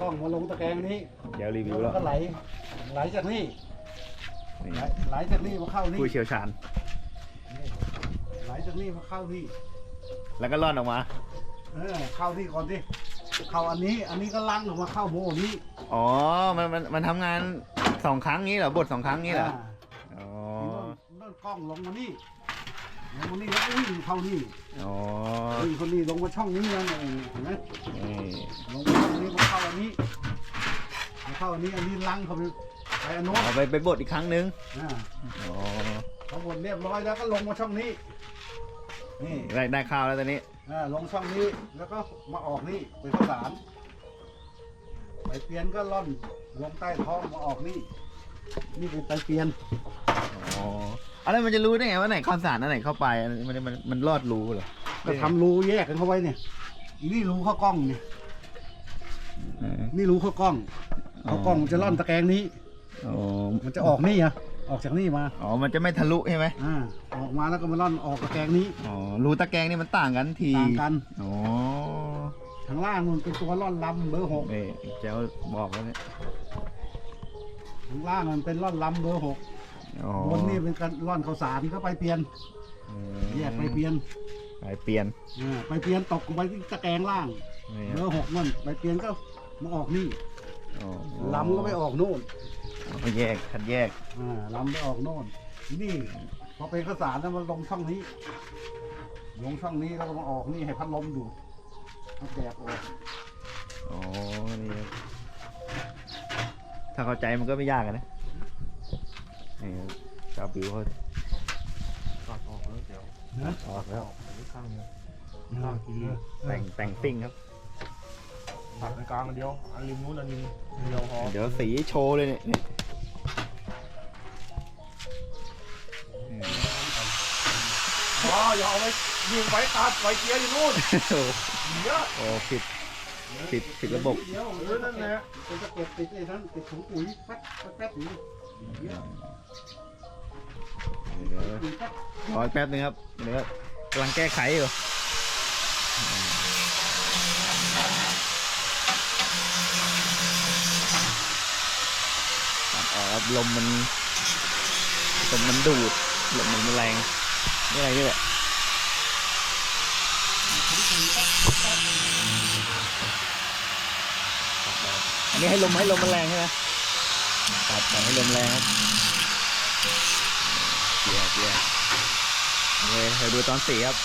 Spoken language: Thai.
กล้องมาลงตะแกรงนี้เดี๋ยวรีวิวแล้แล้ววก็ไหลไหลจากนี่นี่ไหลไหลจากนี่มาเข้านี่ผู้เชี่ยวชาญนี่ไหลจากนี่มาเข้านี่แล้วก็ร่อนออกมา เออเข้านี่ก่อนดิเข้าอันนี้ อันนี้ก็ลังออกมาเข้าโบนี้อ๋อ มันมันมันทำงานสองครั้งงี้เหรอบทสองครั้งงี้เหรอาอ๋อนี่โน่นกล้องลงมานี่ลงมานี่แล้วก็วิ่งเข้านี่อ๋อวิ่งคนนี้ลงมาช่องนี้แล้วเห็นไหม อันนี้อันนี้ลังเขาไปไปอันโน้นเอาไปไปบทอีกครั้งนึงอ่าอ๋อเขาบดเรียบร้อยแล้วก็ลงมาช่องนี้ นี่ได้ได้ข้าวแล้วตอนนี้อ่าลงช่องนี้แล้วก็มาออกนี่เป็นข้าวสารไปเปลี่ยนก็ล่อนลงใต้ท้องมาออกนี่ นี่เป็นไตเปลี่ยนอ๋ออะไรมันจะรู้ได้ไงว่าไหนข้าวสารอันไหนเข้าไปอันมันมันมันรอดรู้เหรอก็ทำรูแยกกันเข้าไว้เนี่ยอีนี่รูเข้ากล้องเนี่ยเออนี่รูเข้ากล้อง อ๋อเข้ากล้องมันจะล่อนตะแกรงนี้ อ๋อมันจะออกนี่อะออกจากนี่มา อ๋อ มันจะไม่ทะลุใช่ไหมอ่า ออกมาแล้วก็มาล่อนออกตะแกรงนี้ อ๋อ รูตะแกรงนี่มันต่างกันทีต่างกัน อ๋อ ทางล่างมันเป็นตัวล่อนลำเบอร์หกนี่เจ้าบอกแล้วเนี่ยทางล่างมันเป็นล่อนลำเบอร์หกอ๋อบนนี่เป็นการล่อนข้าวสารก็ไปเปลี่ยนอืมแยกไปเปลี่ยนไปเปลี่ยนอ่าไปเปลี่ยนตกไปที่ตะแกรงล่าง นี่เบอร์หกนั่นไปเปลี่ยนก็มาออกนี่อ๋อ ลำก็ไปออกโน่นเอาไปแยกคัดแยกอ่าลำไปออกโน่น นี่พอเป็นข้าวสารแล้วมันลงช่องนี้ ลงช่องนี้แล้วก็มาออกนี่ให้พัดลมดูดเอาแดดออกอ๋อนี่ครับถ้าเข้าใจมันก็ไม่ยากอะนะนี่ครับชาวบิวเขาตัดออกแล้วเดี๋ยวนะออกแล้วอันนี้ข้างนึงอ่าแต่งแต่งซิ่งครับ ตัดในกลางอันเดียว อันริมนู้นอันริมเดียวพอเดี๋ยวสีโชว์เลยเนี่ยนี่นี่อ๋ออย่าเอาไว้ยิงไว้ตัดไว้เกียร์อยู่นู่นโอ้เดี๋ยวโอ้ผิดผิดผิดระบบเดี๋ยวเออนั่นแหละเป็นตะเก็บติดไอ้นั้นติดถุงปุ๋ยแป๊บแป๊บแป๊บอยู่เดี๋ยวเดี๋ยวปุ๋ยแป๊บ รออีกแป๊บนึงครับเดี๋ยวกำลังแก้ไขอยู่ ตัดออกครับลมมันลมมันดูดลมมันแรงนี่อะไรนี่แหละอันนี้ให้ลมให้ลมมันแรงใช่ไหมตัดแต่ให้ลมแรงครับเกียร์เกียร์โอเคเดี๋ยวดูตอนสีครับ